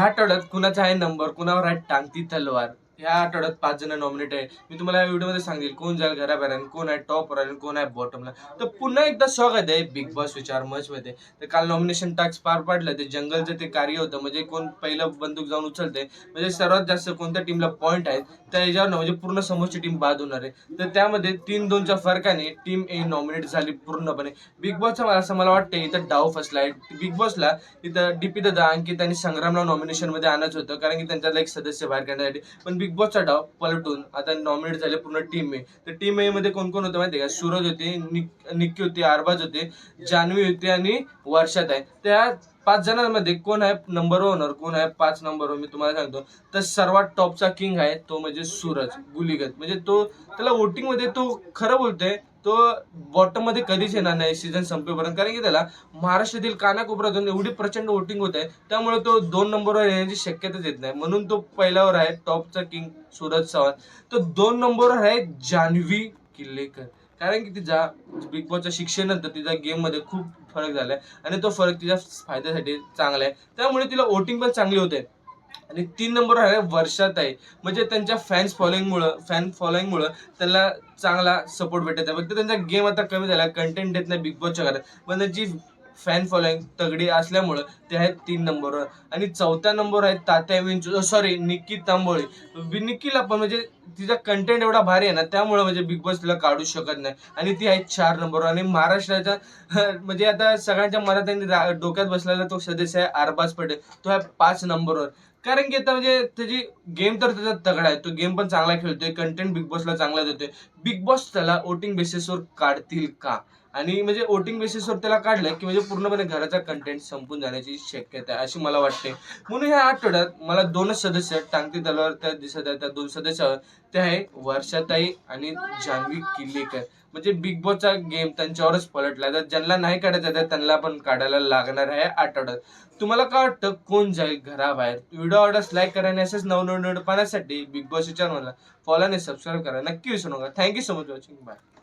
ह्या आठवड्यात कुणाचा आहे नंबर कुणावर आहे टांगती तलवार? ह्या आठवड्यात पाच जण नॉमिनेट आहे. मी तुम्हाला या व्हिडिओमध्ये सांगेल कोण जाईल घराबाहेर कोण आहे टॉप आणि कोण आहे बॉटमला तर पुन्हा एकदा स्वागत आहे बिग बॉस विचार मचमध्ये तर काल नॉमिनेशन टास्क पार पाडलं ते जंगलचं ते कार्य होतं. म्हणजे कोण पहिलं बंदूक जाऊन उचलते. म्हणजे सर्वात जास्त कोणत्या टीमला पॉईंट आहेत त्या याच्यावर म्हणजे पूर्ण समोरची टीम बाद होणार आहे. तर त्यामध्ये तीन दोनच्या फरकाने टीम ए नॉमिनेट झाली पूर्णपणे. बिग बॉसचा मला असं मला वाटतं इथं डाव फसला आहे बिग बॉसला इथं डीपी दादा अंकित आणि संग्रामला नॉमिनेशनमध्ये आणायचं होतं. कारण की त्यांच्यातला एक सदस्य बाहेर काढण्यासाठी. पण बिग बॉसचा डाव पलटून आता नॉमिनेट झाले पूर्ण टीम ए तर टीम ए मध्ये कोण कोण होतं माहिती का? सूरज होते निक- निक्की होती अरबाज होते जान्हवी होते आणि वर्षात आहे त्या पाच जणांमध्ये कोण आहे नंबर वर कोण आहे पाच नंबर मी तुम्हाला सांगतो. तर सर्वात टॉपचा किंग आहे तो म्हणजे सूरज गुलीगत. म्हणजे तो त्याला वोटिंगमध्ये तो खरं बोलतोय तो बॉटममध्ये कधीच येणार नाही सीझन संपेपर्यंत. कारण की त्याला महाराष्ट्रातील कानाकोपऱ्यातून एवढी प्रचंड वोटिंग होत आहे त्यामुळे तो दोन नंबरवर येण्याची शक्यताच येत नाही. म्हणून तो पहिल्यावर आहे टॉपचा किंग सूरज चव्हाण. तो दोन नंबरवर आहे जान्हवी किल्लेकर. कारण की तिचा बिग बॉसच्या शिक्षणानंतर तिचा गेममध्ये खूप फरक झाला आहे आणि तो फरक तिच्या फायद्यासाठी चांगला आहे. त्यामुळे तिला वोटिंग पण चांगली होते. आणि तीन नंबर आहे वर्षात आहे. म्हणजे त्यांच्या फॅन्स फॉलोईंगमुळं फॅन फॉलोईंगमुळं त्यांना चांगला सपोर्ट भेटत आहे. फक्त त्यांचा गेम आता कमी झाला. कंटेंट देत नाही बिग बॉसच्या घरात. पण त्यांची फॅन फॉलोईंग तगडी असल्यामुळं ते आहेत तीन नंबरवर आणि चौथ्या नंबर आहेत तात्या विंचू सॉरी निक्की तांबोळी. वि- निक्कीला पण म्हणजे तिचा कंटेंट एवढा भारी आहे ना त्यामुळे म्हणजे बिग बॉस तिला काढू शकत नाही. आणि ती आहे चार नंबरवर आणि महाराष्ट्राच्या म्हणजे आता सगळ्यांच्या मनात डोक्यात बसलेला तो सदस्य आहे अरबाज पटेल. तो आहे पाच नंबरवर कारण की आता म्हणजे त्याची गेम तर त्याचा तगडा आहे. तो गेम पण चांगला खेळतोय कंटेंट बिग बॉसला चांगला देतोय. बिग बॉस त्याला वोटिंग बेसिसवर काढतील का? आणि म्हणजे वोटिंग बेसिसवर त्याला काढलं की म्हणजे पूर्णपणे घराचा कंटेंट संपून जाण्याची शक्यता आहे अशी मला वाटते. म्हणून ह्या आठवड्यात मला दोनच सदस्य टांगती तलवार त्या दिसत आहेत. त्या दोन सदस्यावर ते आहे वर्षाताई आणि जान्हवी किल्लेकर. म्हणजे बिग बॉसचा गेम त्यांच्यावरच पलटला तर ज्यांना नाही काढायचं आहे त्यांना पण काढायला लागणार आहे आठवड्यात. तुम्हाला काय वाटतं? कोण जाईल घराबाहेर? व्हिडिओ आवडल्यास लाईक करा आणि असेच नवनवीन पाहण्यासाठी बिग बॉस विचार मला फॉलो आणि सबस्क्राईब करा. नक्की विसरू नका. Thank you so much watching bye